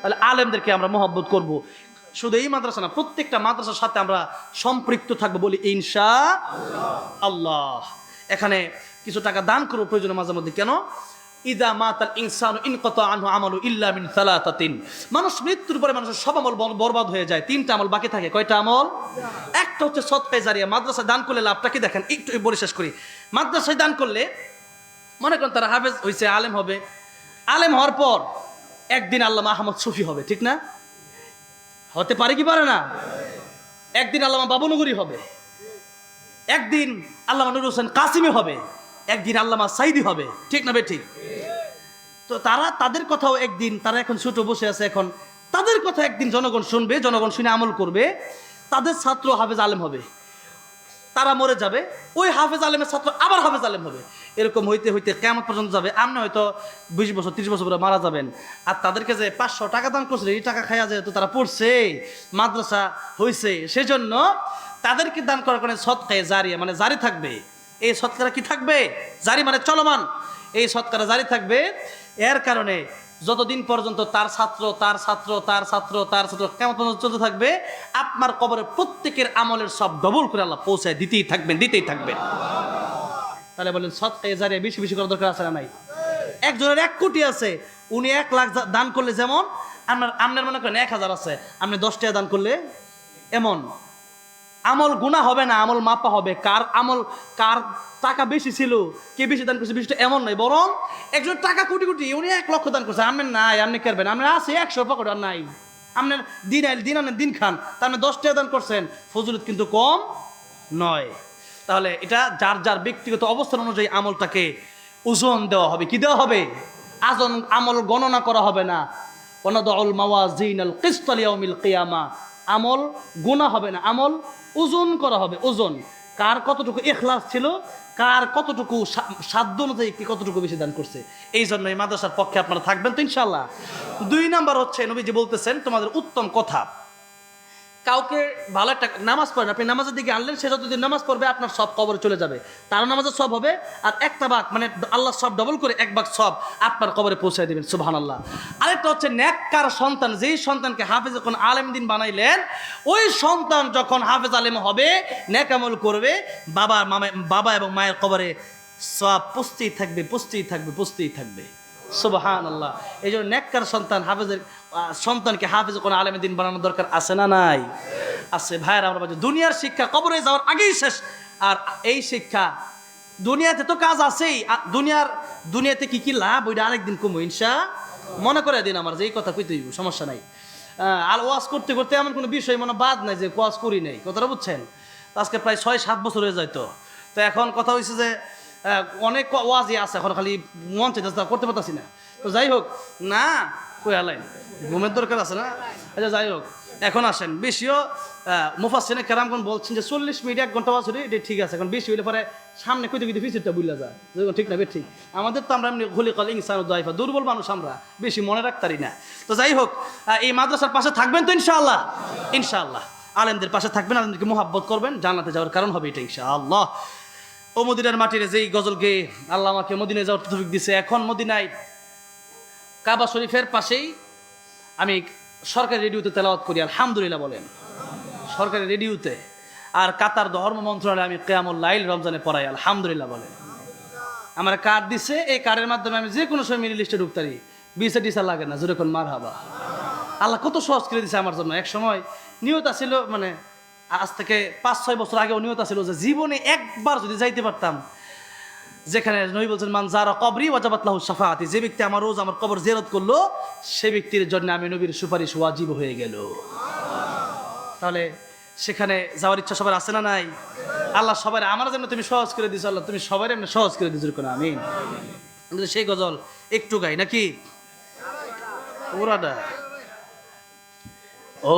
তাহলে আলেমদেরকে আমরা মহব্বত করব। শুধু এই মাদ্রাসা না, প্রত্যেকটা মাদ্রাসার সাথে আমরা সম্পৃক্ত থাকব বলি, ইনশা আল্লাহ। এখানে কিছু টাকা দান করব, প্রয়োজনে মাঝে মধ্যে। কেন? ইদা মাতাল ইনসান ইনকত আনহু আমালু ইল্লা মিন সালাতাতিন। মানুষ মৃত্যুর পরে মানুষের সব আমল বরবাদ হয়ে যায়। তিনটা আমল বাকি থাকে। কয়টা আমল? একটা হচ্ছে সৎকায় জারিয়া। মাদ্রাসায় দান করলে লাভটা কি দেখেন? একটু বলে শেষ করি। মাদ্রাসায় দান করলে, মনে করেন তারা হাফেজ হয়েছে আলেম হবে। আলেম হওয়ার পর একদিন আল্লাহ আহমদ সুফি হবে, ঠিক না? হতে পারে কি পারে না? একদিন আল্লামা বাবুনগরী হবে, একদিন আল্লামা নুর হোসেন কাসিমি হবে, একদিন আল্লামা সাইদি হবে, ঠিক না বে ঠিক? তো তারা তাদের কথাও একদিন, তারা এখন ছোট বসে আছে এখন, তাদের কথা একদিন জনগণ শুনবে, জনগণ শুনে আমল করবে, তাদের ছাত্র হাফেজ আলেম হবে, তারা মরে যাবে, ওই হাফেজ আলেমের ছাত্র আবার হাফেজ আলেম হবে। এরকম হইতে হইতে কেমন পর্যন্ত যাবে। আপনি হয়তো বিশ বছর, তিরিশ বছর পরে মারা যাবেন। আর তাদেরকে যে পাঁচশো টাকা দান করছে, এই টাকা খাইয়া যেহেতু তারা পড়ছে, মাদ্রাসা হয়েছে সেজন্য তাদেরকে দান করার কারণে সৎকায় জারি মানে জারি থাকবে। এই সৎকারা কি থাকবে? জারি মানে চলমান। এই সৎকারা জারি থাকবে। এর কারণে যতদিন পর্যন্ত তার ছাত্র তার ছাত্র তার ছাত্র তার ছাত্র কেমন পর্যন্ত চলতে থাকবে, আপনার কবরে প্রত্যেকের আমলের সব ডবল করে আল্লাহ পৌঁছায় দিতেই থাকবেন দিতেই থাকবেন। তাহলে বলেন সৎকায় জারিয়া বেশি বেশি করার দরকার আছে নাই? একজনের এক কোটি আছে, উনি এক লাখ দান করলে যেমন, আপনার আপনার মনে করেন এক হাজার আছে, আপনি দশ টাকা দান করলে এমন। আমল গুণা হবে না, আমল মাপা হবে। কার আমল, কার টাকা বেশি ছিল, কে বেশি দান করছে বেশিটা এমন নয়, বরং একজন টাকা কোটি কোটি, উনি এক লক্ষ দান করছে। আপনার নাই, আপনি করবেন আপনার আছে, একশো পকেট আর নাই। আপনার দিন আইল, দিন আনেন, দিন খান। তার মানে দশ টাকা দান করছেন, ফজলত কিন্তু কম নয়। তাহলে এটা যার যার ব্যক্তিগত অবস্থান অনুযায়ী আমলটাকে ওজন দেওয়া হবে। কি দেওয়া হবে? আজন আমল গণনা করা হবে না। ওনাদউল মাওয়াজিন আল কিস্তালিয়াউমিল কিয়ামা। আমল গুণা হবে না, আমল ওজন করা হবে, ওজন। কার কতটুকু এখলাস ছিল, কার কতটুকু সাধ্য অনুযায়ী কি কতটুকু বেশি দান করছে এই জন্য এই মাদ্রাসার পক্ষে আপনারা থাকবেন তো ইনশাল্লাহ দুই নাম্বার হচ্ছে নবীজি বলতেছেন, তোমাদের উত্তম কথা। কাউকে ভালো একটা নামাজ পড়েন, আপনি নামাজের দিকে আনলেন, সে যতদিন নামাজ পড়বে, আপনার সব কবরে চলে যাবে। তার নামাজের সব হবে, আর একটা বাক মানে আল্লাহ সব ডবল করে এক বাক সব আপনার কবরে পৌঁছায় দেবেন সুবহান আল্লাহ আরেকটা হচ্ছে ন্যাক্কার সন্তান, যেই সন্তানকে হাফেজ যখন আলেম দিন বানাইলেন, ওই সন্তান যখন হাফেজ আলেম হবে ন্যাকামল করবে, বাবা, মামা, বাবা এবং মায়ের কবরে সব পুষতেই থাকবে পুষতেই থাকবে পুষতেই থাকবে। সুবহান আল্লাহ এই জন্য নেককার সন্তান হাফেজের সন্তানকে হাফেজ কোনো আলেমের দিন বানানোর দরকার আছে না নাই? আছে। ভাইয়ের, আমরা দুনিয়ার শিক্ষা কবরে যাওয়ার আগেই শেষ। আর এই শিক্ষা, দুনিয়াতে তো কাজ আছেই। দুনিয়ার, দুনিয়াতে কি কি লাভ, ওইটা আরেকদিন কমো, ইনশা মনে করে দিন আমার, যে এই কথা কইতে সমস্যা নাই। আর ওয়াজ করতে করতে এমন কোনো বিষয় মনে বাদ নাই যে ওয়াজ করি নাই, কথাটা বুঝছেন? আজকে প্রায় ছয় সাত বছর হয়ে যায় তো। তো এখন কথা হয়েছে যে অনেক ওয়াজই আছে, এখন খালি মন চাইতেছে তা করতে পারতাছি না। তো যাই হোক, না, কই ঘুমের দরকার আছে না? আচ্ছা যাই হোক, এখন আসেন। বেশিও মুফাসিনে কেরামগন বলছেন যে চল্লিশ মিনিট, এক ঘণ্টা ওয়াজ হলে এটা ঠিক আছে, এখন বেশি হইলে পরে সামনে কইতে কইতে ফিসিরটা বুঝলা যায়। ঠিক না ঠিক আমাদের তো আমরা এমনি ঘুলি কল ইনসান দাইফা, দুর্বল মানুষ আমরা, বেশি মনে রাখতারি না। তো যাই হোক এই মাদ্রাসার পাশে থাকবেন তো ইনশাআল্লাহ? ইনশাআল্লাহ। আলেমদের পাশে থাকবেন, আলেমদেরকে মোহাব্বত করবেন, জান্নাতে যাওয়ার কারণ হবে এটা ইনশাআল্লাহ। ও মদিনার মাটিরে যেই গজল গেয়ে আল্লাহ আমাকে মদিনায় যাওয়ার তৌফিক দিছে, এখন মদিনায় কাবা শরীফের পাশেই আমি সরকারি রেডিওতে তেলাওয়াত করি, আলহামদুলিল্লাহ বলেন। সরকারি রেডিওতে। আর কাতার ধর্ম মন্ত্রণালয়ে আমি কেয়ামুল লাইল রমজানে পড়াই, আলহামদুলিল্লাহ বলেন। আমার কার্ড দিছে, এই কার্ডের মাধ্যমে আমি যে কোনো সময় মিলি লিস্টে ঢুকতারি বিসা টিসা লাগে না, যেরকম মার হাবা আল্লাহ কত সহজ করে দিছে আমার জন্য। এক সময় নিয়ত আছিল মানে আজ থেকে পাঁচ, ছয় বছর আগে নিয়ত আছিল যে জীবনে একবার যদি যাইতে পারতাম, যেখানে নবী বলছেন, মান যারা কবরি ওয়াজাবাত লাহু শাফাআতি যে ব্যক্তি আমার রোজ আমার কবর জিয়ারত করল, সে ব্যক্তির জন্য আমি নবীর সুপারিশ ওয়াজিব হয়ে গেল। তাহলে সেখানে যাওয়ার ইচ্ছা সবার আছে না নাই? আল্লাহ সবাই আমার জন্য তুমি সহজ করে দিছো, আল্লাহ তুমি সবাই এমনি সহজ করে দিছো কোনো আমি সেই গজল একটু গাই, নাকি? ওরাটা ও